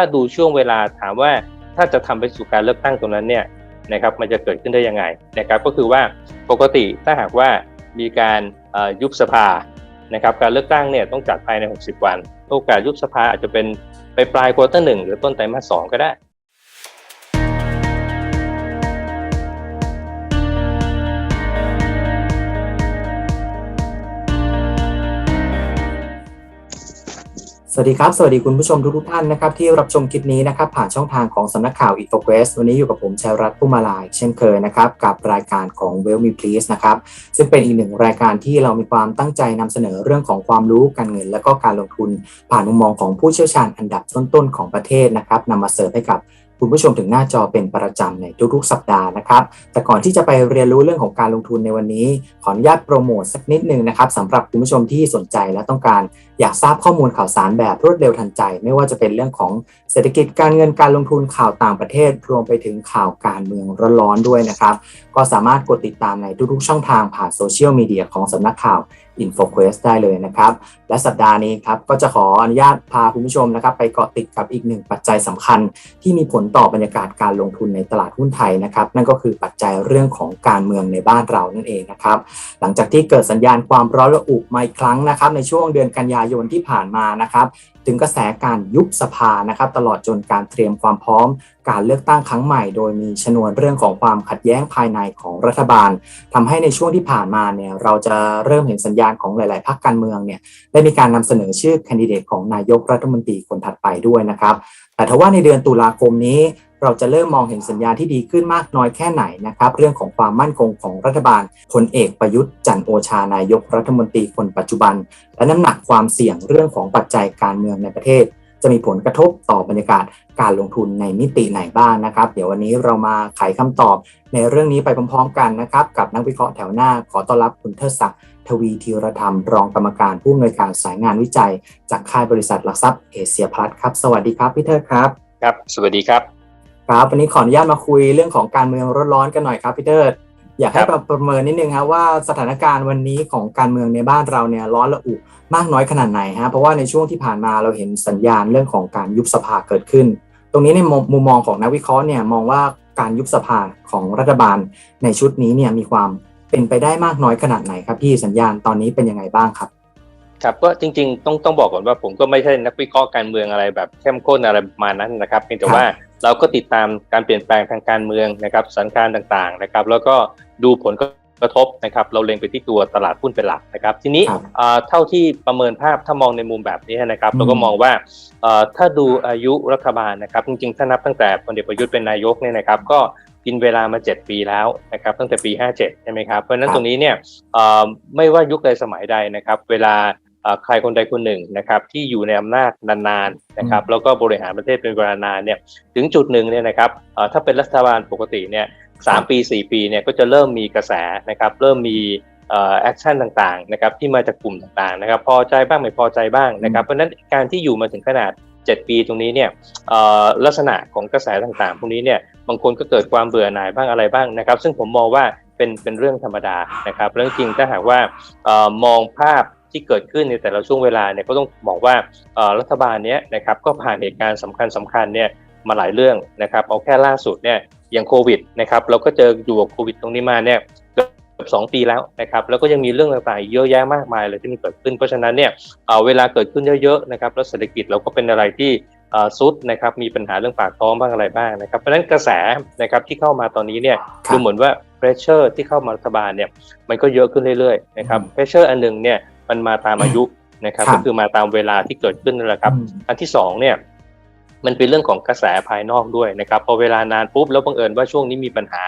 ถ้าดูช่วงเวลาถามว่าถ้าจะทำไปสู่การเลือกตั้งตรงนั้นเนี่ยนะครับมันจะเกิดขึ้นได้ยังไงนะครับก็คือว่าปกติถ้าหากว่ามีการยุบสภานะครับการเลือกตั้งเนี่ยต้องจัดภายใน 60 วัน โอกาสยุบสภาอาจจะเป็นไปปลายควอเตอร์หนึ่งหรือต้นไตรมาสสองก็ได้ วัสดีครับ สวัสดีคุณผู้ชมทุกท่านนะครับที่รับชมคลิปนี้นะครับผ่านช่องทางของสำนักข่าว i n f o q u e s t วันนี้อยู่กับผมชัยรัตน์ผู้มาลายเช่นเคยนะครับกับรายการของ Well Me Please นะครับซึ่งเป็นอีกหนึ่งรายการที่เรามีความตั้งใจนำเสนอเรื่องของความรู้การเงิน และก็การลงทุนผ่านมุมมองของผู้เชี่ยวชาญอันดับต้นๆของประเทศนะครับนำมาเสิร์ฟให้กับ คุณผู้ชมถึงหน้าจอเป็นประจำในทุกๆ สัปดาห์นะครับ แต่ก่อนที่จะไปเรียนรู้เรื่องของการลงทุนในวันนี้ ขออนุญาตโปรโมทสักนิดหนึ่งนะครับสำหรับคุณผู้ชมที่สนใจและต้องการอยากทราบข้อมูลข่าวสารแบบรวดเร็วทันใจ ไม่ว่าจะเป็นเรื่องของเศรษฐกิจการเงินการลงทุนข่าวต่างประเทศ รวมไปถึงข่าวการเมืองร้อนๆด้วยนะครับ ก็สามารถกดติดตามในทุกๆ ช่องทางผ่านโซเชียลมีเดียของสำนักข่าว InfoQuest ได้เลยนะครับ และสัปดาห์นี้ครับก็จะขออนุญาตพาคุณผู้ชมนะครับ ไปเกาะติดกับอีกหนึ่งปัจจัยสำคัญ ที่มีผลต่อบรรยากาศการลงทุนในตลาดหุ้นไทยนะครับ นั่นก็คือปัจจัยเรื่องของการเมืองในบ้านเรานั่นเองนะครับ หลังจากที่เกิดสัญญาณความร้อนระอุมาอีกครั้งนะครับ ในช่วงเดือนกันยายนที่ผ่านมานะครับ ถึงกระแสการยุบสภานะครับตลอดจนการเตรียมความพร้อม การเลือกตั้งครั้งใหม่ โดยมีชนวนเรื่องของความขัดแย้งภายในของรัฐบาลทำให้ในช่วงที่ผ่านมาเนี่ยเราจะเริ่มเห็นสัญญาณของหลาย ๆพรรคการเมืองเนี่ยได้มีการนำเสนอชื่อแคนดิเดตของนายกรัฐมนตรีคนถัดไปด้วยนะครับแต่ทว่าในเดือนตุลาคมนี้ เราจะเริ่มมองเห็นสัญญาณที่ดีขึ้นมากน้อยแค่ไหนนะครับ เรื่องของความมั่นคงของรัฐบาลพลเอกประยุทธ์จันโอชานายกรัฐมนตรีคนปัจจุบัน และน้ำหนักความเสี่ยงเรื่องของปัจจัยการเมืองในประเทศ จะมีผลกระทบต่อบรรยากาศการลงทุนในมิติไหนบ้างนะครับ เดี๋ยววันนี้เรามาไขคำตอบในเรื่องนี้ไปพร้อมๆกันนะครับ กับนักวิเคราะห์แถวหน้าขอต้อนรับคุณเทิดศักดิ์ทวีธีรธรรม รองกรรมการผู้อำนวยการสายงานวิจัย จากค่ายบริษัทหลักทรัพย์เอเชียพลัสครับ สวัสดีครับพี่เทิดครับ ครับ สวัสดีครับ ครับวันนี้ขออนุญาตมาคุยเรื่องของการเมืองร้อนๆกันหน่อยครับพี่เทิดอยากให้ครับประเมินนิดนึงครับว่าสถานการณ์วันนี้ของการเมืองในบ้านเราเนี่ยร้อนระอุมากน้อยขนาดไหนฮะเพราะว่าในช่วงที่ผ่านมาเราเห็นสัญญาณเรื่องของการยุบสภาเกิดขึ้น ตรงนี้ในมุมมุมมองของนักวิเคราะห์เนี่ยมองว่าการยุบสภาของรัฐบาลในชุดนี้เนี่ยมีความเป็นไปได้มากน้อยขนาดไหนครับพี่สัญญาณตอนนี้เป็นยังไงบ้างครับ ครับก็จริงๆต้องต้องบอกก่อนว่าผมก็ไม่ใช่นักวิเคราะห์การเมืองอะไรแบบเข้มข้นอะไรประมาณนั้นนะครับเพียงแต่ว่าเราก็ติดตามการเปลี่ยนแปลงทางการเมืองนะครับสถานการณ์ต่างๆนะครับ แล้วก็ดูผลกระทบนะครับ เราเล็งไปที่ตัวตลาดหุ้นเป็นหลักนะครับ ทีนี้ครับเอ่อเท่าที่ประเมินภาพถ้ามองในมุมแบบนี้นะครับอืมเราก็มองว่าเอ่อถ้าดูอายุรัฐบาลนะครับ จริงๆ ถ้านับตั้งแต่พลเอกประยุทธ์เป็นนายกเนี่ยนะครับ ก็กินเวลามา 7 ปีแล้วนะครับ ตั้งแต่ปี 57 ใช่ไหมครับ เพราะฉะนั้นตรงนี้เนี่ยเอ่อไม่ว่ายุคใดสมัยใดนะครับ เวลาเอ่อ ใครคนใดคนหนึ่งนะครับที่อยู่ในอำนาจนานๆนะครับแล้วก็บริหารประเทศเป็นเวลานานเนี่ยถึงจุดหนึ่งเนี่ยนะครับเอ่อถ้าเป็นรัฐบาลปกติเนี่ยสามปีสี่ปีเนี่ยก็จะเริ่มมีกระแสนะครับเริ่มมีเอ่อแอคชั่นต่างๆนะครับที่มาจากกลุ่มต่างๆนะครับพอใจบ้างไม่พอใจบ้างนะครับเพราะฉะนั้นการที่อยู่มาถึงขนาด 7 ปีตรงนี้เนี่ยเอ่อลักษณะของกระแสต่างๆ พวกนี้เนี่ยบางคนก็เกิดความเบื่อหน่ายบ้างอะไรบ้างนะครับ ซึ่งผมมองว่าเป็นเป็นเรื่องธรรมดานะครับเรื่องจริงถ้าหากว่าเอ่อมองภาพ ที่เกิดขึ้นในแต่ละช่วงเวลาเนี่ยก็ต้องบอกว่าเอ่อรัฐบาลเนี้ยนะครับก็ผ่านเหตุการณ์สำคัญสำคัญเนี่ยมาหลายเรื่องนะครับเอาแค่ล่าสุดเนี่ยอย่างโควิดนะครับเราก็เจออยู่กับโควิดตรงนี้มาเนี่ยเกือบสองปีแล้วนะครับแล้วก็ยังมีเรื่องต่างๆอีกเยอะแยะมากมายเลยที่มันเกิดขึ้น เพราะฉะนั้นเนี่ยเอ่อเวลาเกิดขึ้นเยอะๆนะครับแล้วเศรษฐกิจเราก็เป็นอะไรที่เอ่อซุดนะครับมีปัญหาเรื่องปากท้องบ้างอะไรบ้างนะครับเพราะฉะนั้นกระแสนะครับที่เข้ามาตอนนี้เนี่ยครับดูเหมือนว่า pressure ที่เข้ามารัฐบาลเนี่ยมันก็เยอะขึ้นเรื่อยๆนะครับอืม pressure อันหนึ่งเนี่ย มันมาตามอายุนะครับครับ ก็คือมาตามเวลาที่เกิดขึ้นนั่นแหละครับอืมอันที่สองเนี่ยมันเป็นเรื่องของกระแสภายนอกด้วยนะครับพอเวลานานปุ๊บแล้วบังเอิญว่าช่วงนี้มีปัญหา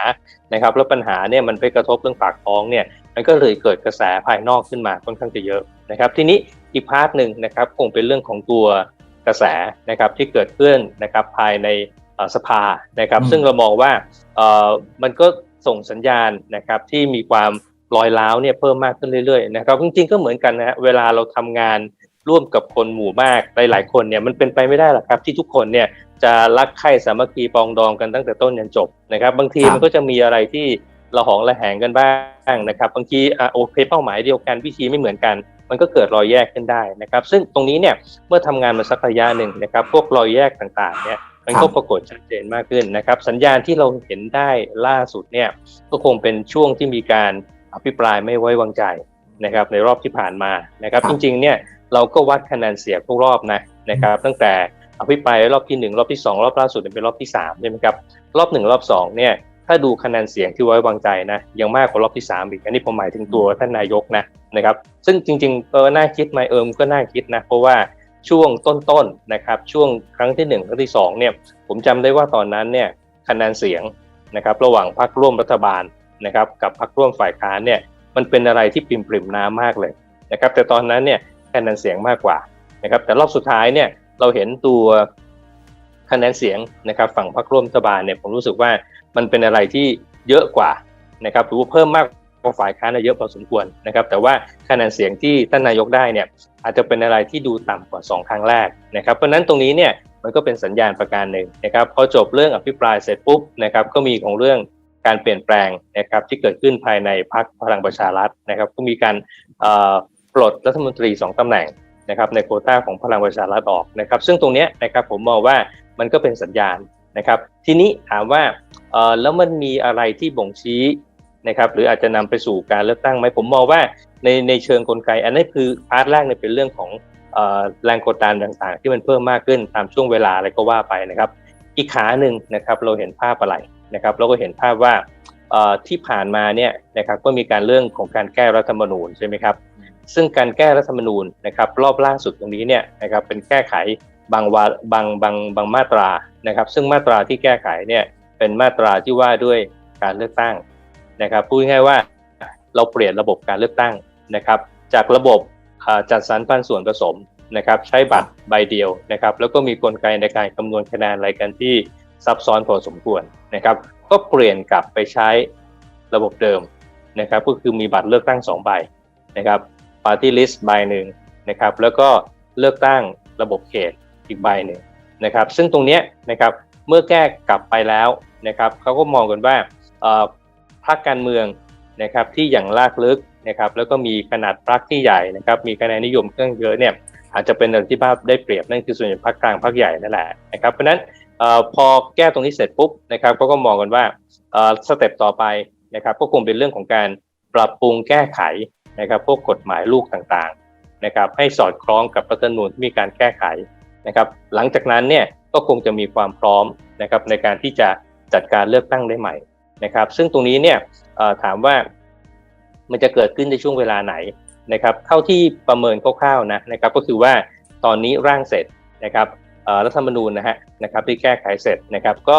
นะครับ แล้วปัญหาเนี่ยมันไปกระทบเรื่องปากท้องเนี่ยมันก็เลยเกิดกระแสภายนอกขึ้นมาค่อนข้างจะเยอะนะครับ ทีนี้อีกพาร์ทหนึ่งนะครับคงเป็นเรื่องของตัวกระแสนะครับที่เกิดขึ้นนะครับภายในเอ่อสภานะครับอืมซึ่งเรามองว่าเอ่อมันก็ส่งสัญญาณนะครับที่มีความ รอยร้าวเนี่ยเพิ่มมากขึ้นเรื่อยๆนะครับจริงๆก็เหมือนกันนะฮะเวลาเราทำงานร่วมกับคนหมู่มากหลายๆคนเนี่ยมันเป็นไปไม่ได้หรอกครับที่ทุกคนเนี่ยจะรักใคร่สามัคคีปรองดองกันตั้งแต่ต้นยันจบนะครับบางทีครับมันก็จะมีอะไรที่ระหองระแหงกันบ้างนะครับบางทีอะโอเคเป้าหมายเดียวกันวิธีไม่เหมือนกัน มันก็เกิดรอยแยกขึ้นได้นะครับซึ่งตรงนี้เนี่ยเมื่อทำงานมาสักระยะหนึ่งนะครับพวกรอยแยกต่างๆเนี่ยมันก็ปรากฏชัดเจนมากขึ้นนะครับสัญญาณที่เราเห็นได้ล่าสุดเนี่ยก็คงเป็นช่วงที่มีการ อภิปรายไม่ไว้วางใจนะครับในรอบที่ผ่านมานะครับครับจริงๆเนี่ยเราก็วัดคะแนนเสียงทุกรอบนะนะครับตั้งแต่อภิปรายรอบที่หนึ่งรอบที่สองรอบล่าสุดเนี่ยเป็นรอบที่สามใช่ไหมครับรอบหนึ่งรอบสองเนี่ยถ้าดูคะแนนเสียงที่ไว้วางใจนะยังมากกว่ารอบที่สามอีกอันนี้ผมหมายถึงตัวท่านนายกนะนะครับซึ่งจริงๆเออน่าคิดไหมเอิมก็น่าคิดนะเพราะว่าช่วงต้นๆนะครับช่วงครั้งที่หนึ่งครั้งที่สองเนี่ยผมจำได้ว่าตอนนั้นเนี่ยคะแนนเสียงนะครับระหว่างพรรคร่วมรัฐบาล นะครับกับพรรคร่วมฝ่ายค้านเนี่ยมันเป็นอะไรที่ปริมปริมน้ำมากเลยนะครับแต่ตอนนั้นเนี่ยคะแนนเสียงมากกว่านะครับแต่รอบสุดท้ายเนี่ยเราเห็นตัวคะแนนเสียงนะครับฝั่งพรรคร่วมรัฐบาลเนี่ยผมรู้สึกว่ามันเป็นอะไรที่เยอะกว่านะครับหรือว่าเพิ่มมากกว่าฝ่ายค้านเนี่ยเยอะพอสมควรนะครับแต่ว่าคะแนนเสียงที่ท่านนายกได้เนี่ยอาจจะเป็นอะไรที่ดูต่ำกว่า 2 ครั้งแรกนะครับเพราะฉะนั้นตรงนี้เนี่ยมันก็เป็นสัญญาณประการหนึ่งนะครับพอจบเรื่องอภิปรายเสร็จปุ๊บนะครับก็มีของเรื่อง การเปลี่ยนแปลงนะครับที่เกิดขึ้นภายในพรรคพลังประชารัฐนะครับก็มีการปลดรัฐมนตรี 2ตำแหน่งนะครับในโควต้าของพลังประชารัฐออกนะครับซึ่งตรงนี้นะครับผมมองว่ามันก็เป็นสัญญาณนะครับทีนี้ถามว่าแล้วมันมีอะไรที่บ่งชี้นะครับหรืออาจจะนำไปสู่การเลือกตั้งไหมผมมองว่าในในเชิงกลไก อันนี้คือพาร์ทแรกเนี่ยเป็นเรื่องของแรงกดดันต่างๆ ที่มันเพิ่มมากขึ้นตามช่วงเวลาอะไรก็ว่าไปนะครับ อีกขาหนึ่งนะครับเราเห็นภาพอะไร นะครับเราก็เห็นภาพว่าเอ่อที่ผ่านมาเนี่ยนะครับก็มีการเรื่องของการแก้รัฐธรรมนูญใช่ไหมครับซึ่งการแก้รัฐธรรมนูญนะครับรอบล่าสุดตรงนี้เนี่ยนะครับเป็นแก้ไขบางวาบางบางบางมาตรานะครับ ซึ่งมาตราที่แก้ไขเนี่ยเป็นมาตราที่ว่าด้วยการเลือกตั้งนะครับพูดง่ายๆว่าเราเปลี่ยนระบบการเลือกตั้งนะครับ จากระบบอ่าจัดสรรปันส่วนผสมนะครับ ใช้บัตรใบเดียวนะครับ แล้วก็มีกลไกในการคำนวณคะแนนอะไรกันที่ ซับซ้อนพอสมควรนะครับ ก็เปลี่ยนกลับไปใช้ระบบเดิมนะครับก็คือมีบัตรเลือกตั้ง2ใบนะครับปาร์ตี้ลิสต์ใบหนึ่งนะครับแล้วก็เลือกตั้งระบบเขตอีกใบหนึ่งนะครับซึ่งตรงนี้นะครับเมื่อแก้กลับไปแล้วนะครับเขาก็มองกันว่าอ่อพรรคการเมืองนะครับที่อย่างลากลึกนะครับแล้วก็มีขนาดพรรคที่ใหญ่นะครับมีคะแนนนิยมเครื่องเยอะเนี่ยอาจจะเป็นอะไรที่ภาพได้เปรียบนั่นคือส่วนใหญ่พรรคกลางพรรคใหญ่นั่นแหละนะครับเพราะฉะนั้น พอแก้ตรงนี้เสร็จปุ๊บนะครับเขาก็มองกันว่าสเต็ปต่อไปนะครับก็คงเป็นเรื่องของการปรับปรุงแก้ไขนะครับพวกกฎหมายลูกต่างๆนะครับให้สอดคล้องกับรัฐธรรมนูญที่มีการแก้ไขนะครับหลังจากนั้นเนี่ยก็คงจะมีความพร้อมนะครับในการที่จะจัดการเลือกตั้งได้ใหม่นะครับ ซึ่งตรงนี้เนี่ยถามว่ามันจะเกิดขึ้นในช่วงเวลาไหนนะครับเท่าที่ประเมินคร่าวๆนะนะครับก็คือว่าตอนนี้ร่างเสร็จนะครับ รัฐธรรมนูญนะฮะนะครับที่แก้ไขเสร็จนะครับ ก็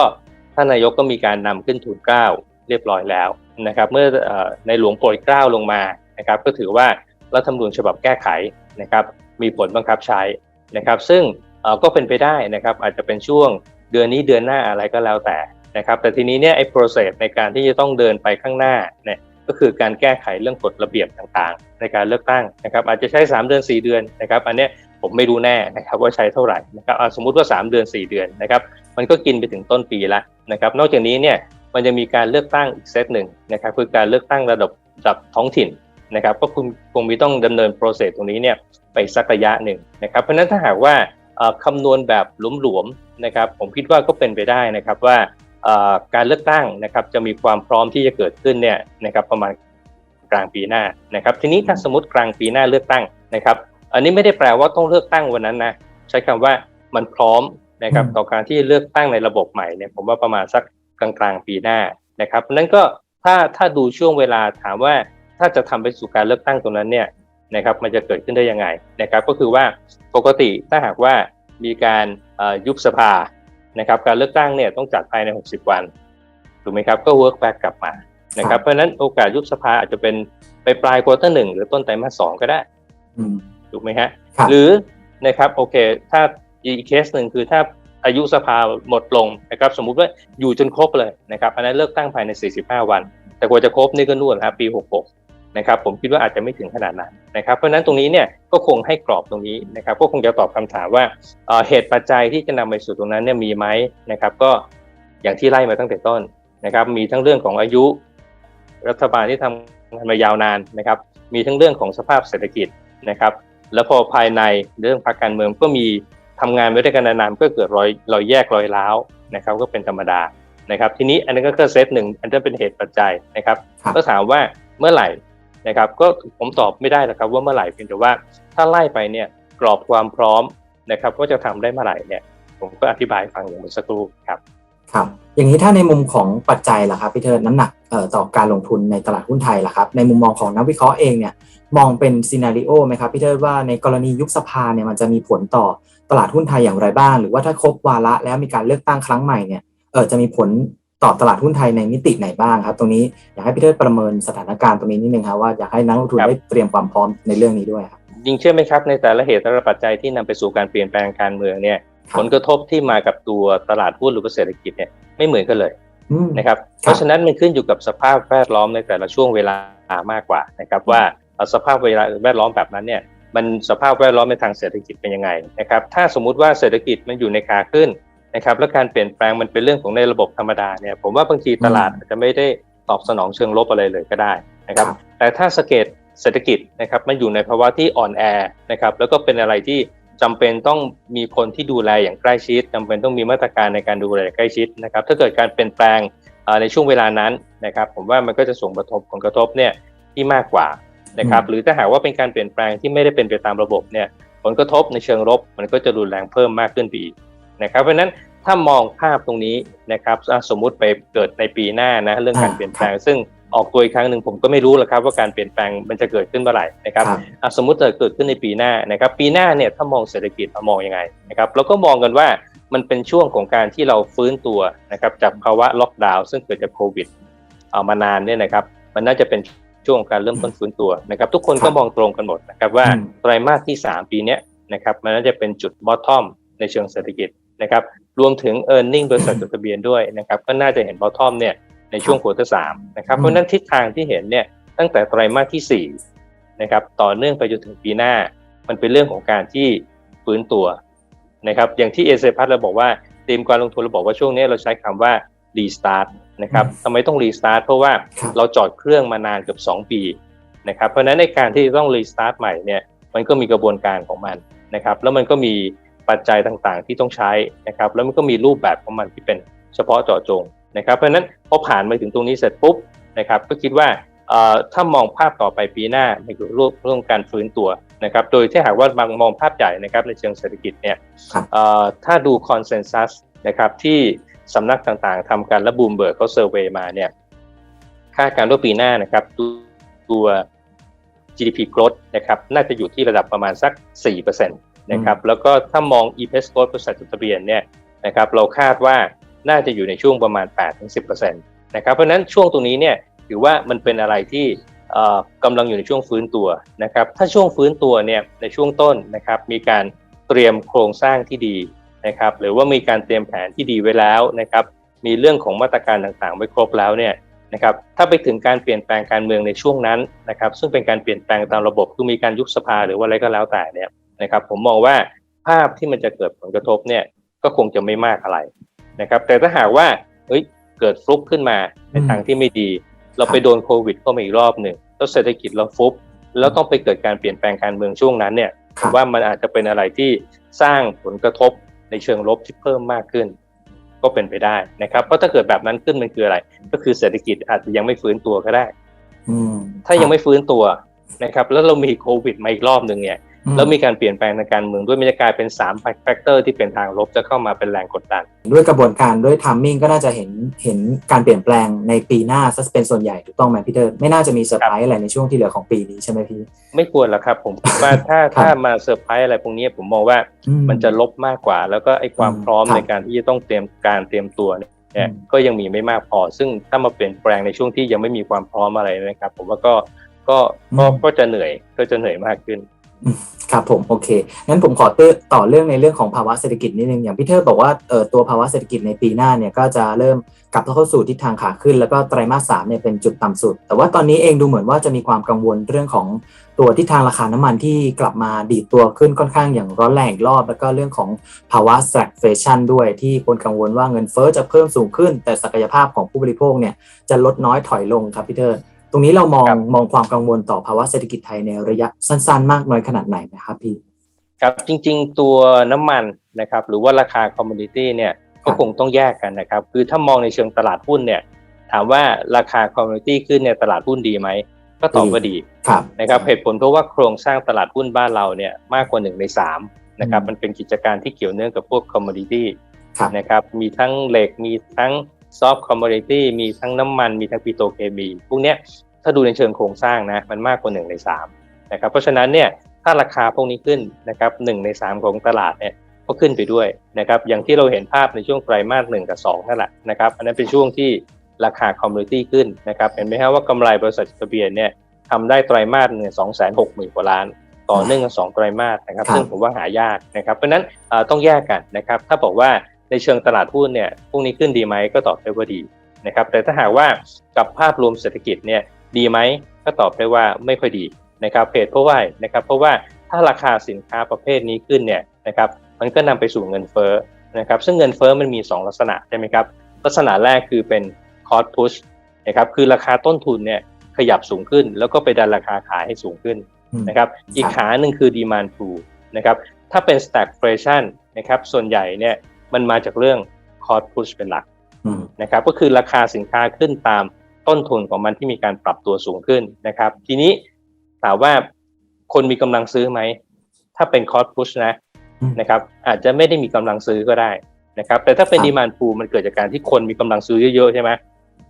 ท่านนายกก็มีการนำขึ้นทูลเกล้าเรียบร้อยแล้วนะครับ เมื่ออในหลวงโปรยเกล้าลงมานะครับ ก็ถือว่ารัฐธรรมนูญฉบับแก้ไขนะครับ มีผลบังคับใช้นะครับ ซึ่งก็เป็นไปได้นะครับ อาจจะเป็นช่วงเดือนนี้เดือนหน้าอะไรก็แล้วแต่นะครับ แต่ทีนี้เนี่ยไอ้ process ในการที่จะต้องเดินไปข้างหน้าเนี่ยก็คือการแก้ไขเรื่องกฎระเบียบต่างๆ ในการเลือกตั้งนะครับ อาจจะใช้ 3 เดือน 4 เดือนนะครับ อันเนี้ย ผมไม่รู้แน่นะครับว่าใช้เท่าไหร่นะครับอะสมมุติว่า 3 เดือน 4 เดือนนะครับมันก็กินไปถึงต้นปีละนะครับนอกจากนี้เนี่ยมันจะมีการเลือกตั้งอีกเซตหนึ่งนะครับคือการเลือกตั้งระดับระดับท้องถิ่นนะครับก็คุณคงมีต้องดำเนิน process ตรงนี้เนี่ยไปสักระยะหนึ่งนะครับเพราะฉะนั้นถ้าหากว่าเอ่อคำนวณแบบหลวมๆนะครับผมคิดว่าก็เป็นไปได้นะครับว่าการเลือกตั้งนะครับจะมีความพร้อมที่จะเกิดขึ้นเนี่ยนะครับประมาณกลางปีหน้านะครับทีนี้ถ้าสมมติกลางปีหน้าเลือกตั้งนะครับ อันนี้ไม่ได้แปลว่าต้องเลือกตั้งวันนั้นนะใช้คำว่ามันพร้อมนะครับอืมต่อการที่เลือกตั้งในระบบใหม่เนี่ยผมว่าประมาณสักกลางกลางๆปีหน้านะครับเพราะฉะนั้นก็ถ้าถ้าดูช่วงเวลาถามว่าถ้าจะทำไปสู่การเลือกตั้งตรงนั้นเนี่ยนะครับมันจะเกิดขึ้นได้ยังไงนะครับก็คือว่าปกติถ้าหากว่ามีการเอ่อยุบสภานะครับการเลือกตั้งเนี่ยต้องจัดภายใน 60 วันถูกไหมครับก็ work back กลับมานะคครัรับบเพราะฉะนั้นโอกาสยุบสภาอาจจะเป็นไปปลายควอเตอร์หนึ่งหรือต้นไตรมาสสองก็ได้อืม ถูกไหมฮะครับหรือนะครับโอเค ถ้าอีกเคสหนึ่งคือถ้าอายุสภาหมดลงนะครับสมมุติว่าอยู่จนครบเลยนะครับอันนั้นเลือกตั้งภายใน 45 วัน แต่กว่าจะครบนี่ก็นู่นครับปี 66 นะครับผมคิดว่าอาจจะไม่ถึงขนาดนั้นนะครับเพราะฉะนั้นตรงนี้เนี่ยก็คงให้กรอบตรงนี้นะครับก็คงจะตอบคำถามว่าเอ่อเหตุปัจจัยที่จะนำไปสู่ตรงนั้นเนี่ยมีไหมนะครับก็อย่างที่ไล่มาตั้งแต่ต้นนะครับมีทั้งเรื่องของอายุ รัฐบาลที่ทำงานมายาวนานนะครับมีทั้งเรื่องของสภาพเศรษฐกิจนะครับ แล้วพอภายในเรื่องพรรคการเมืองก็มีทำงานไม่ด้วยกันนานๆก็เกิดรอยรอยแยกรอยร้าวนะครับ ก็เป็นธรรมดานะครับ ทีนี้อันนี้ก็คือเซตหนึ่งอันนั้นเป็นเหตุปัจจัยนะครับครับก็ถามว่าเมื่อไหร่นะครับ ก็ผมตอบไม่ได้หรอกครับ ว่าเมื่อไหร่เพียงแต่ว่าถ้าไล่ไปเนี่ยกรอบความพร้อมนะครับว่าจะทำได้เมื่อไหร่เนี่ย ผมก็อธิบายฟังอย่างเมื่อสักครู่ครับครับ อย่างนี้ถ้าในมุมของปัจจัยล่ะครับพี่เทิดน้ำหนักต่อการลงทุนในตลาดหุ้นไทยล่ะครับในมุมมองของนักวิเคราะห์เองเนี่ยมองเป็นซีนารีโอไหมครับพี่เทิดว่าในกรณียุบสภาเนี่ยมันจะมีผลต่อตลาดหุ้นไทยอย่างไรบ้าง หรือว่าถ้าครบวาระแล้วมีการเลือกตั้งครั้งใหม่เนี่ยเออจะมีผลต่อตลาดหุ้นไทยในมิติไหนบ้างครับ ตรงนี้อยากให้พี่เทิดประเมินสถานการณ์ตรงนี้นิดนึงครับว่าอยากให้นักลงทุนได้เตรียมความพร้อมในเรื่องนี้ด้วยครับยิงเชื่อไหมครับในแต่ละเหตุแต่ละปัจจัยที่นำไปสู่การเปลี่ยนแปลงการเมืองเนี่ย ผลกระทบที่มากับตัวตลาดหุ้นหรือว่าเศรษฐกิจเนี่ยไม่เหมือนกันเลยอืมนะครับ เพราะฉะนั้นมันขึ้นอยู่กับสภาพแวดล้อมในแต่ละช่วงเวลามากกว่านะครับว่าเอ่อสภาพเวลาแวดล้อมแบบนั้นเนี่ยมันสภาพแวดล้อมในทางเศรษฐกิจเป็นยังไงนะครับถ้าสมมุติว่าเศรษฐกิจมันอยู่ในขาขึ้นนะครับและการเปลี่ยนแปลงมันเป็นเรื่องของในระบบธรรมดาเนี่ยผมว่าบางทีตลาดอาจจะไม่ได้ตอบสนองเชิงลบอะไรเลยก็ได้นะครับครับแต่ถ้าสเกตเศรษฐกิจนะครับมันอยู่ในภาวะที่อ่อนแอนะครับแล้วก็เป็นอะไรที่ จำเป็นต้องมีคนที่ดูแลอย่างใกล้ชิดจำเป็นต้องมีมาตรการในการดูแลอย่างใกล้ชิดนะครับ ถ้าเกิดการเปลี่ยนแปลงเอ่อในช่วงเวลานั้นนะครับ ผมว่ามันก็จะส่งผลกระทบผลกระทบเนี่ยที่มากกว่านะครับอืมหรือถ้าหากว่าเป็นการเปลี่ยนแปลงที่ไม่ได้เป็นไปตามระบบเนี่ยผลกระทบในเชิงลบมันก็จะรุนแรงเพิ่มมากขึ้นไปอีกนะครับเพราะฉะนั้นถ้ามองภาพตรงนี้นะครับอะสมมุติไปเกิดในปีหน้านะเรื่องการอ่าเปลี่ยนแปลงซึ่ง ออกตัวอีกครั้งหนึ่งผมก็ไม่รู้หรอกครับว่าการเปลี่ยนแปลงมันจะเกิดขึ้นเมื่อไหร่นะครับครับอะสมมุติเกิดขึ้นในปีหน้านะครับปีหน้าเนี่ยถ้ามองเศรษฐกิจเรามองยังไงนะครับเราก็มองกันว่ามันเป็นช่วงของการที่เราฟื้นตัวนะครับจากภาวะล็อกดาวน์ซึ่งเกิดจากโควิดเอามานานเนี่ยนะครับมันน่าจะเป็นช่วงของการเริ่มต้นฟื้นตัวนะครับทุกคนครัก็บมองตรงกันหมดนะครับว่าอืมไตรมาสที่ 3 ปีเนี้ยนะครับมันน่าจะเป็นจุดบอททอมในเชิงเศรษฐกิจนะครับรวมถึง e a r n i n g บริษัทจดทะเบียนด้วยนะครับก็น่าจะเห็นบอททอมเนี่ย ในช่วงควอเตอร์สามนะครับอืมเพราะฉะนั้นทิศทางที่เห็นเนี่ยตั้งแต่ไตรมาสที่4นะครับต่อเนื่องไปจนถึงปีหน้า มันเป็นเรื่องของการที่ฟื้นตัวนะครับอย่างที่เอเซพัทเราบอกว่าทีมการลงทุนเราบอกว่าช่วงนี้เราใช้คำว่ารีสตาร์ทนะครับอืมทำไมต้องรีสตาร์ทเพราะว่าครับเราจอดเครื่องมานานเกือบ2 ปีนะครับเพราะฉะนั้นในการที่จะต้องรีสตาร์ทใหม่เนี่ยมันก็มีกระบวนการของมันนะครับแล้วมันก็มีปัจจัยต่างๆที่ต้องใช้นะครับแล้วมันก็มีรูปแบบของมันที่เป็นเฉพาะเจาะจง นะครับเพราะฉะนั้นพอผ่านมาถึงตรงนี้เสร็จปุ๊บนะครับก็คิดว่าเอ่อถ้ามองภาพต่อไปปีหน้าในเรื่องเรื่องการฟื้นตัวนะครับโดยที่หากว่าบางมองภาพใหญ่นะครับในเชิงเศรษฐกิจเนี่ยครับเอ่อถ้าดูคอนเซนแซสนะครับที่สำนักต่างๆทำกันและบูมเบิร์กเขาเซอร์เวยมาเนี่ยคาดการณ์ว่าปีหน้านะครับตัวตัว GDP growth นะครับน่าจะอยู่ที่ระดับประมาณสัก 4%นะครับแล้วก็ถ้ามอง EPS growth บริษัทจดทะเบียนเนี่ยนะครับเราคาดว่า น่าจะอยู่ในช่วงประมาณ 8-10%นะครับเพราะฉะนั้นช่วงตรงนี้เนี่ยถือว่ามันเป็นอะไรที่กำลังอยู่ในช่วงฟื้นตัวนะครับถ้าช่วงฟื้นตัวเนี่ยในช่วงต้นนะครับมีการเตรียมโครงสร้างที่ดีนะครับหรือว่ามีการเตรียมแผนที่ดีไว้แล้วนะครับมีเรื่องของมาตรการต่างๆไว้ครบแล้วเนี่ยนะครับถ้าไปถึงการเปลี่ยนแปลงการเมืองในช่วงนั้นนะครับซึ่งเป็นการเปลี่ยนแปลงตามระบบคือมีการยุบสภาหรือว่าอะไรก็แล้วแต่เนี่ยนะครับผมมองว่าภาพที่มันจะเกิดผลกระทบเนี่ยก็คงจะไม่มากอะไร นะครับแต่ถ้าหากว่าเฮ้ยเกิดฟลุกขึ้นมาในทางที่ไม่ดี เราไปโดนโควิดเข้ามาอีกรอบหนึ่งแล้วเศรษฐกิจเราฟุบแล้วต้องไปเกิดการเปลี่ยนแปลงการเมืองช่วงนั้นเนี่ยครับว่ามันอาจจะเป็นอะไรที่สร้างผลกระทบในเชิงลบที่เพิ่มมากขึ้น ก็เป็นไปได้นะครับเพราะถ้าเกิดแบบนั้นขึ้นมันคืออะไร ก็คือเศรษฐกิจอาจจะยังไม่ฟื้นตัวก็ได้อืมถ้ายังไม่ฟื้นตัวนะครับ แล้วเรามีโควิดมาอีกรอบหนึ่งเนี่ยอืม แล้วมีการเปลี่ยนแปลงทางการเมืองด้วยมันจะกลายเป็น3แฟกเตอร์ที่เป็นทางลบจะเข้ามาเป็นแรงกดดัน ด้วยกระบวนการด้วยทัมมิ่งก็น่าจะเห็นเห็นการเปลี่ยนแปลงในปีหน้าซะเป็นส่วนใหญ่ถูกต้องไหมพี่เติร์ดไม่น่าจะมีเซอร์ไพรส์อะไรในช่วงที่เหลือของปีนี้ใช่ไหมพี่ ไม่ควรหรอกครับผมคิดว่าถ้าครับถ้ามาเซอร์ไพรส์อะไรพวกนี้ผมมองว่าอืมันจะลบมากกว่า แล้วก็ไอ้ความอืมพร้อมครับในการที่จะต้องเตรียมการเตรียมตัวเนี่ยอืมก็ยังมีไม่มากพอ ซึ่งถ้ามาเปลี่ยนแปลงในช่วงที่ยังไม่มีความพร้อมอะไรนะครับ ผมว่าก็ก็ก็ก็จะเหนื่อยก็จะเหนื่อยมากขึ้น ครับผมโอเคงั้นผมขอเตต่อเรื่องในเรื่องของภาวะเศรษฐกิจนิดนึงอย่างพี่เทิร์บอกว่าเออตัวภาวะเศรษฐกิจในปีหน้าเนี่ยก็จะเริ่มกลับเข้าสู่ทิศทางขาขึ้น แล้วก็ไตรมาสสามเนี่ยเป็นจุดต่ำสุด แต่ว่าตอนนี้เองดูเหมือนว่าจะมีความกังวลเรื่องของตัวทิศทางราคาน้ำมันที่กลับมาดีดตัวขึ้นค่อนข้างอย่างร้อนแรงอีกรอบ แล้วก็เรื่องของภาวะ stagflation ด้วยที่คนกังวลว่าเงินเฟ้อจะเพิ่มสูงขึ้น แต่ศักยภาพของผู้บริโภคเนี่ยจะลดน้อยถอยลงครับพี่เทิร์ ตรงนี้เรามองครับมองความกังวลต่อภาวะเศรษฐกิจไทยในระยะสั้น ๆ มากน้อยขนาดไหนนะครับพี่ครับจริง ๆ ตัวน้ำมันนะครับหรือว่าราคาคอมมูนิตี้เนี่ยก็คงต้องแยกกันนะครับ คือถ้ามองในเชิงตลาดหุ้นเนี่ยถามว่าราคาคอมมูนิตี้ขึ้นเนี่ยตลาดหุ้นดีไหมก็ตอบว่าดีครับนะครับเหตุผลเพราะว่าโครงสร้างตลาดหุ้นบ้านเราเนี่ยมากกว่าหนึ่งในสามนะครับอืมมันเป็นกิจการที่เกี่ยวเนื่องกับพวกคอมมูนิตี้ครับนะครับมีทั้งเหล็กมีทั้ง ซอฟต์คอมมูนิตี้มีทั้งน้ำมันมีทั้งปิโตเคมีพวกเนี้ยถ้าดูในเชิงโครงสร้างนะมันมากกว่าหนึ่งในสามนะครับเพราะฉะนั้นเนี่ยถ้าราคาพวกนี้ขึ้นนะครับหนึ่งในสามของตลาดเนี่ยก็ขึ้นไปด้วยนะครับอย่างที่เราเห็นภาพในช่วงไตรมาสหนึ่งกับสองนั่นแหละนะครับอันนั้นเป็นช่วงที่ราคาคอมมูนิตี้ขึ้นนะครับเห็นไหมครับว่ากำไรบริษัทจดทะเบียนเนี่ยทำได้ไตรมาสหนึ่งสองแสนหกหมื่นกว่าล้าน ต่อเนื่องกันสองไตรมาสนะครับซึ่งผมว่าหายากนะครับเพราะฉะนั้นต้องแยกกันนะครับถ้าบอกว่า ในเชิงตลาดหุ้นเนี่ยพรุ่งนี้ขึ้นดีไหมก็ตอบได้ว่าดีนะครับแต่ถ้าหากว่ากับภาพรวมเศรษฐกิจเนี่ยดีไหมก็ตอบได้ว่าไม่ค่อยดีนะครับเหตุเพราะว่านะครับเพราะว่าถ้าราคาสินค้าประเภทนี้ขึ้นเนี่ยนะครับมันก็นำไปสู่เงินเฟ้อนะครับซึ่งเงินเฟ้อมันมี 2 ลักษณะใช่ไหมครับลักษณะแรกคือเป็น cost push นะครับคือราคาต้นทุนเนี่ยขยับสูงขึ้น แล้วก็ไปดันราคาขายให้สูงขึ้นนะครับอีกขาหนึ่งคือ demand pull นะครับถ้าเป็น stagflation นะครับส่วนใหญ่เนี่ย มันมาจากเรื่อง cost push เป็นหลักอืมนะครับก็คือราคาสินค้าขึ้นตามต้นทุนของมันที่มีการปรับตัวสูงขึ้นนะครับ ทีนี้ถามว่าคนมีกำลังซื้อไหม ถ้าเป็น cost push นะอืมนะครับอาจจะไม่ได้มีกำลังซื้อก็ได้นะครับแต่ถ้าเป็นครับ demand pull มันเกิดจากการที่คนมีกำลังซื้อเยอะๆใช่ไหม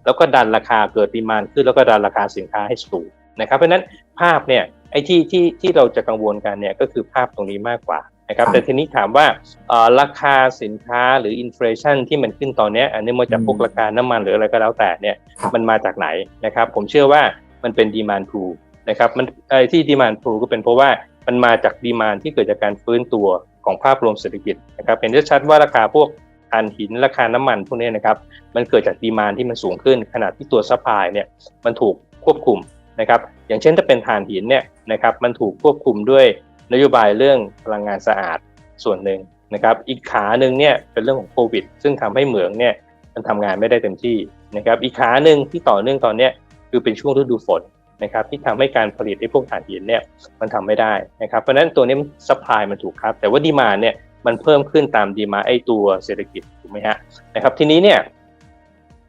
แล้วก็ดันราคาเกิดดีมานขึ้นแล้วก็ดันราคาสินค้าให้สูงนะครับเพราะฉะนั้นภาพเนี่ยไอ้ที่ที่ที่เราจะกังวลกันเนี่ยก็คือภาพตรงนี้มากกว่า นะครับครับแต่ทีนี้ถามว่าเอ่อราคาสินค้าหรืออินฟลชันที่มันขึ้นตอนเนี้ยอันนี้มาจากพวกอืมราคาน้ำมันหรืออะไรก็แล้วแต่เนี่ยครับมันมาจากไหนนะครับผมเชื่อว่ามันเป็นดีมานพูนะครับมันไอ้ที่ดีมานพูก็เป็นเพราะว่ามันมาจากดีมานที่เกิดจากการฟื้นตัวของภาพรวมเศรษฐกิจนะครับเห็นได้ชัดว่าราคาพวกถ่านหินราคาน้ำมันพวกนี้นะครับมันเกิดจากดีมานที่มันสูงขึ้นขณะที่ตัวซัพพลายเนี่ยมันถูกควบคุมนะครับอย่างเช่นถ้าเป็นถ่านหินเนี่ยนะครับมันถูกควบคุมด้วย นโยบายเรื่องพลังงานสะอาดส่วนหนึ่งนะครับ อีกขาหนึ่งเนี่ยเป็นเรื่องของโควิด ซึ่งทำให้เหมืองเนี่ยมันทำงานไม่ได้เต็มที่นะครับ อีกขาหนึ่งที่ต่อเนื่องตอนเนี้ยคือเป็นช่วงฤดูฝนนะครับที่ทำให้การผลิตไอ้พวกถ่านหินเนี่ยมันทำไม่ได้นะครับเพราะฉะนั้นตัวนี้ซัพพลายมันถูกครับ แต่ว่าดีมาเนี่ยมันเพิ่มขึ้นตามดีมาไอ้ตัวเศรษฐกิจถูกไหมฮะนะครับทีนี้เนี่ย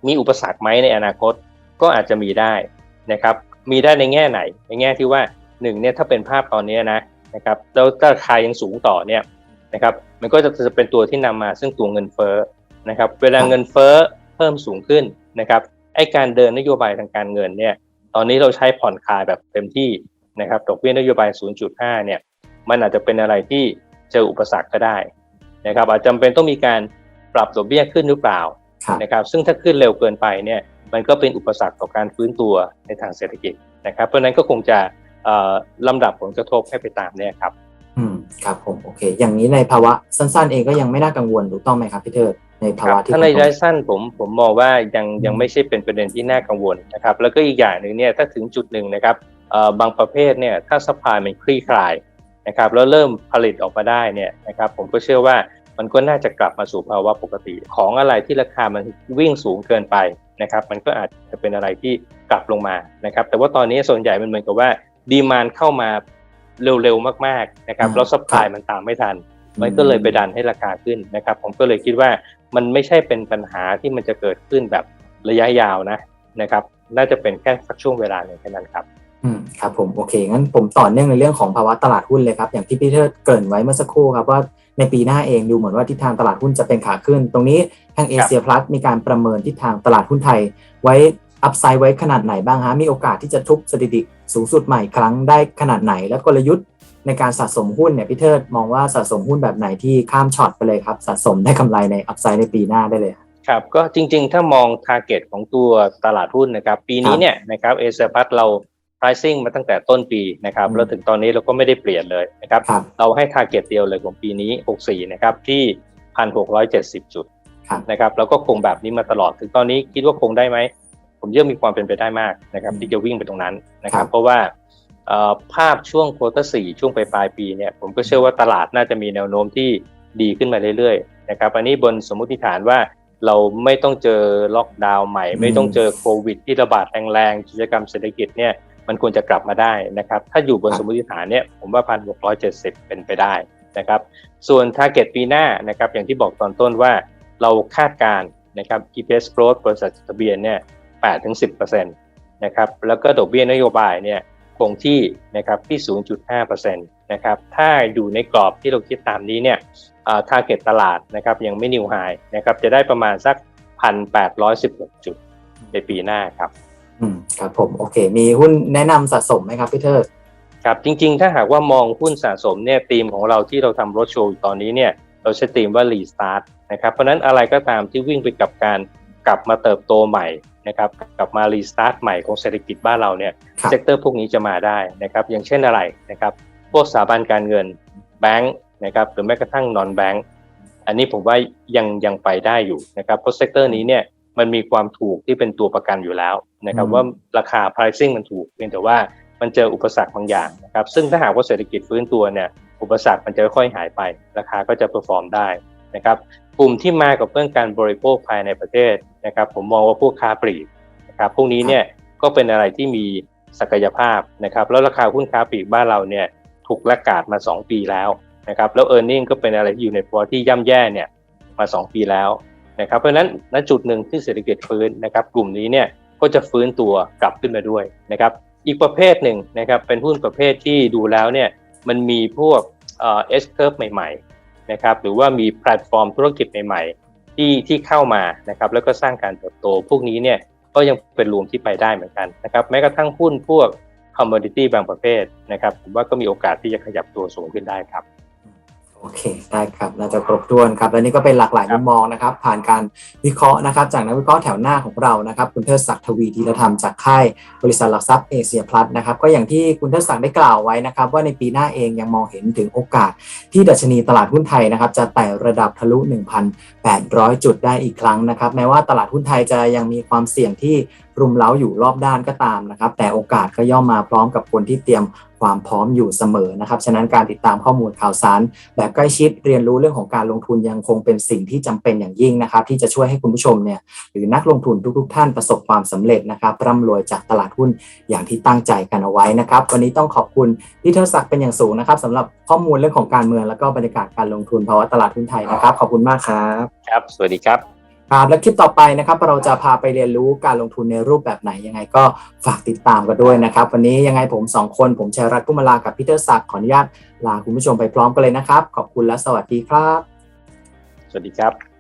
มีอุปสรรคไหมในอนาคตก็อาจจะมีได้นะครับมีได้ในแง่ไหน ในแง่ที่ว่าหนึ่งเนี่ยถ้าเป็นภาพตอนนี้นะ นะครับแล้วถ้าราคายังสูงต่อเนี่ยนะครับมันก็จะจะเป็นตัวที่นำมาซึ่งตัวเงินเฟ้อนะครับเวลาเงินเฟ้อเพิ่มสูงขึ้นนะครับไอ้การเดินนโยบายทางการเงินเนี่ยตอนนี้เราใช้ผ่อนคลายแบบเต็มที่นะครับดอกเบี้ยนโยบาย 0.5 เนี่ยมันอาจจะเป็นอะไรที่เจออุปสรรคก็ได้นะครับอาจจำเป็นต้องมีการปรับดอกเบี้ยขึ้นหรือเปล่าครับนะครับซึ่งถ้าขึ้นเร็วเกินไปเนี่ยมันก็เป็นอุปสรรคต่อการฟื้นตัวในทางเศรษฐกิจนะครับ เพราะฉะนั้นก็คงจะเอ่อ ลำดับผลกระทบให้ไปตามเนี่ยครับ อืมครับผมโอเค อย่างนี้ในภาวะสั้นๆ เองก็ยังไม่น่ากังวลถูกต้องไหมครับพี่เทิดในภาวะที่ถ้าในคุณระยะสั้นผมผมมองว่ายังอืมยังไม่ใช่เป็นประเด็นที่น่ากังวลนะครับ แล้วก็อีกอย่างหนึ่งเนี่ยถ้าถึงจุดหนึ่งนะครับเอ่อบางประเภทเนี่ยถ้าสปายมันคลี่คลายนะครับแล้วเริ่มผลิตออกมาได้เนี่ยนะครับผมก็เชื่อว่ามันก็น่าจะกลับมาสู่ภาวะปกติ ของอะไรที่ราคามันวิ่งสูงเกินไปนะครับ มันก็อาจจะเป็นอะไรที่กลับลงมานะครับ แต่ว่าตอนนี้ส่วนใหญ่มันเหมือนกับว่า ดีมานเข้ามาเร็วๆมากๆนะครับแล้วสปายมันตามไม่ทัน มันก็เลยไปดันให้ราคาขึ้นนะครับ ผมก็เลยคิดว่ามันไม่ใช่เป็นปัญหาที่มันจะเกิดขึ้นแบบระยะยาวนะนะครับ น่าจะเป็นแค่สักช่วงเวลาหนึ่งแค่นั้นครับอืมครับผมโอเคงั้นผมต่อเนื่องในเรื่องของภาวะตลาดหุ้นเลยครับ อย่างที่พี่เทิดเกริ่นไว้เมื่อสักครู่ครับว่าในปีหน้าเองดูเหมือนว่าทิศทางตลาดหุ้นจะเป็นขาขึ้น ตรงนี้ทางเอเชียพลัสมีการประเมินทิศทางตลาดหุ้นไทย ไว้ อัพไซด์ไว้ขนาดไหนบ้างฮะมีโอกาสที่จะทุบสถิติสูงสุดใหม่ครั้งได้ขนาดไหน และกลยุทธ์ในการสะสมหุ้นเนี่ยพี่เทิดมองว่าสะสมหุ้นแบบไหนที่ข้ามช็อตไปเลยครับ สะสมได้กำไรในอัพไซด์ในปีหน้าได้เลยครับครับก็จริงๆ ถ้ามอง t a r g e t ของตัวตลาดหุ้นนะครับ ปีนี้เนี่ยนะครับเอเชียพัทเรา pricing มาตั้งแต่ต้นปีนะครับอืมแล้วถึงตอนนี้เราก็ไม่ได้เปลี่ยนเลยนะครับครับเราให้ t a r g e t เดียวเลยของปีนี้ 64 นะครับที่1,670 จุดครับนะครับแล้วก็คงแบบนี้มาตลอดถึงตอนนี้คิดว่าคงได้ไหม ผมเชื่อมีความเป็นไปได้มากนะครับอืมที่จะวิ่งไปตรงนั้นนะคครัรับบเพราะว่าเอ่อภาพช่วงโควอเตอร์สี่ช่วงปลายๆปีเนี่ยผมก็เชื่อว่าตลาดน่าจะมีแนวโน้มที่ดีขึ้นมาเรื่อยๆนะครับอันนี้บนสมมุติฐานว่าเราไม่ต้องเจอล็อกดาวน์ใหม่อืมไม่ต้องเจอโควิด ที่ระบาดแรงๆกิจกรรมเศรษฐกิจเนี่ยมันควรจะกลับมาได้นะครับ ถ้าอยู่บนครับสมมติฐานเนี่ยผมว่าพันหกร้อยเจ็ดสิบเป็นไปได้นะครับ ส่วน target ปีหน้านะครับอย่างที่บอกตอนต้นว่าเราคาดการณ์นะครับ EPS growth บริษัทจดทะเบียนเนี่ย 8ถึง10%นะครับแล้วก็ดอกเบี้ยนโยบายเนี่ยคงที่นะครับที่ 0.5%นะครับถ้าอยู่ในกรอบที่เราคิดตามนี้เนี่ยอ่า target ตลาดนะครับยังไม่นิวไฮนะครับจะได้ประมาณสัก 1,816 จุดในปีหน้าครับอืมครับผมโอเค มีหุ้นแนะนำสะสมไหมครับพี่เทิดครับจริงๆ ถ้าหากว่ามองหุ้นสะสมเนี่ยธีมของเราที่เราทำรถโชว์อยู่ตอนนี้เนี่ยเราใช้ธีมว่า restart นะครับเพราะฉะนั้นอะไรก็ตามที่วิ่งไปกับการ กลับมาเติบโตใหม่นะครับกลับมา restart ใหม่ของเศรษฐกิจบ้านเราเนี่ยครับเซกเตอร์พวกนี้จะมาได้นะครับอย่างเช่นอะไรนะครับพวกสถาบันการเงินแบงก์นะครับหรือแม้กระทั่ง non bank อันนี้ผมว่ายังยังไปได้อยู่นะครับเพราะเซกเตอร์นี้เนี่ยมันมีความถูกที่เป็นตัวประกันอยู่แล้วนะครับอืมว่าราคา pricing มันถูกเพียงแต่ว่ามันเจออุปสรรคบางอย่างนะครับซึ่งถ้าหากว่าเศรษฐกิจฟื้นตัวเนี่ยอุปสรรคมันจะค่อยๆหายไป ราคาก็จะเปอร์ฟอร์มได้นะครับ กลุ่มที่มากับเรื่องการบริโภคภายในประเทศนะครับ ผมมองว่าพวกค้าปลีกนะครับพวกนี้เนี่ยก็เป็นอะไรที่มีศักยภาพนะครับ แล้วราคาหุ้นค้าปลีกบ้านเราเนี่ยถูกละกาดมา 2 ปีแล้วนะครับ แล้ว e a r n i n g ก็เป็นอะไรที่อยู่ในภาวะที่ย่ำแย่เนี่ยมา 2 ปีแล้วนะครับ เพราะฉะนั้นณจุดหนึ่งที่เศรษฐกิจฟื้นนะครับ กลุ่มนี้เนี่ยก็จะฟื้นตัวกลับขึ้นมาด้วยนะครับ อีกประเภทหนึ่งนะครับเป็นหุ้นประเภทที่ดูแล้วเนี่ยมันมีพวกเอ่อ S curve ใหม่ๆ นะครับหรือว่ามีแพลตฟอร์มธุรกิจใหม่ๆที่ที่เข้ามานะครับแล้วก็สร้างการเติบโต พวกนี้เนี่ยก็ยังเป็นรวมที่ไปได้เหมือนกันนะครับแม้กระทั่งหุ้นพวกคอมมอนดิตี้บางประเภทนะครับผมว่าก็มีโอกาสที่จะขยับตัวสูงขึ้นได้ครับ โอเคได้ครับน่าจะครบถ้วนครับ และนี่ก็เป็นหลากหลายมุมมองนะครับ ผ่านการวิเคราะห์นะครับ จากนักวิเคราะห์แถวหน้าของเรานะครับ คุณเทิดศักดิ์ทวีธีรธรรมจากค่ายบริษัทหลักทรัพย์เอเชียพลัสนะครับ ก็อย่างที่คุณเทิดศักดิ์ได้กล่าวไว้นะครับ ว่าในปีหน้าเองยังมองเห็นถึงโอกาส ที่ดัชนีตลาดหุ้นไทยนะครับ จะไต่ระดับทะลุ 1,800 จุดได้อีกครั้งนะครับ แม้ว่าตลาดหุ้นไทยจะยังมีความเสี่ยงที่ รุมเร้าอยู่รอบด้านก็ตามนะครับ แต่โอกาสก็ย่อมมาพร้อมกับคนที่เตรียมความพร้อมอยู่เสมอนะครับ ฉะนั้นการติดตามข้อมูลข่าวสาร แบบใกล้ชิดเรียนรู้เรื่องของการลงทุนยังคงเป็นสิ่งที่จำเป็นอย่างยิ่งนะครับ ที่จะช่วยให้คุณผู้ชมเนี่ยหรือนักลงทุนทุก ๆ ท่านประสบความสำเร็จนะครับร่ำรวยจากตลาดหุ้นอย่างที่ตั้งใจกันเอาไว้นะครับ วันนี้ต้องขอบคุณพี่เทอศักดิ์เป็นอย่างสูงนะครับสำหรับข้อมูลเรื่องของการเมืองแล้วก็บรรยากาศการลงทุนภาวะตลาดหุ้นไทยนะครับ ขอบคุณมากครับ ครับ สวัสดีครับ ครับและคลิปต่อไปนะครับ เราจะพาไปเรียนรู้การลงทุนในรูปแบบไหนยังไงก็ฝากติดตามกันด้วยนะครับ วันนี้ยังไงผมสองคนผมชัยรัตน์กุมลากับพีเตอร์ศักดิ์ขออนุญาตลาคุณผู้ชมไปพร้อมกันเลยนะครับ ขอบคุณและสวัสดีครับ สวัสดีครับ